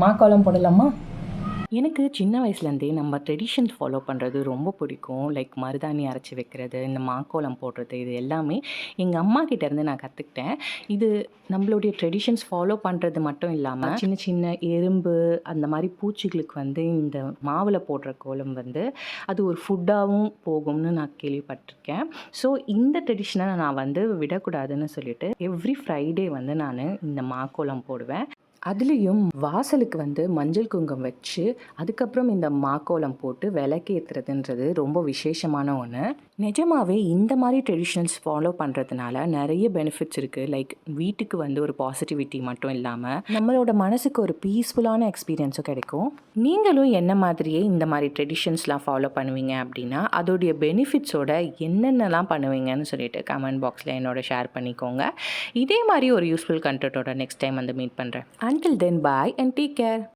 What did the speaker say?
மா கோலம் போடலாமா? எனக்கு சின்ன வயசுலேருந்தே நம்ம ட்ரெடிஷன்ஸ் ஃபாலோ பண்ணுறது ரொம்ப பிடிக்கும். லைக் மருதாணி அரைச்சி வைக்கிறது இந்த மாக்கோலம் போடுறது இது எல்லாமே எங்கள் அம்மா கிட்டேருந்து நான் கற்றுக்கிட்டேன் இது நம்மளுடைய ட்ரெடிஷன்ஸ் ஃபாலோ பண்ணுறது மட்டும் இல்லாமல் சின்ன சின்ன எறும்பு அந்த மாதிரி பூச்சிகளுக்கு வந்து இந்த மாவில் போடுற கோலம் வந்து அது ஒரு ஃபுட்டாகவும் போகும்னு நான் கேள்விப்பட்டிருக்கேன். ஸோ இந்த ட்ரெடிஷனை நான் வந்து விடக்கூடாதுன்னு சொல்லிட்டு எவ்ரி ஃப்ரைடே வந்து நான் இந்த மாக்கோலம் போடுவேன். அதுலேயும் வாசலுக்கு வந்து மஞ்சள் குங்கம் வச்சு அதுக்கப்புறம் இந்த மாக்கோலம் போட்டு விளக்கேற்றுறதுன்றது ரொம்ப விசேஷமான ஒன்று நிஜமாவே இந்த மாதிரி ட்ரெடிஷனல்ஸ் ஃபாலோ பண்ணுறதுனால நிறைய பெனிஃபிட்ஸ் இருக்குது லைக் வீட்டுக்கு வந்து ஒரு பாசிட்டிவிட்டி மட்டும் இல்லாமல் நம்மளோட மனசுக்கு ஒரு பீஸ்ஃபுல்லான எக்ஸ்பீரியன்ஸும் கிடைக்கும். நீங்களும் என்ன மாதிரியே இந்த மாதிரி ட்ரெடிஷன்ஸ்லாம் ஃபாலோ பண்ணுவீங்க அப்படின்னா அதோடைய பெனிஃபிட்ஸோட என்னென்னலாம் பண்ணுவீங்கன்னு சொல்லிட்டு கமெண்ட் பாக்ஸில் என்னோட ஷேர் பண்ணிக்கோங்க. இதே மாதிரி ஒரு யூஸ்ஃபுல் கண்டென்ட்டோட நெக்ஸ்ட் டைம் வந்து மீட் பண்ணுறேன் Until then, bye and take care.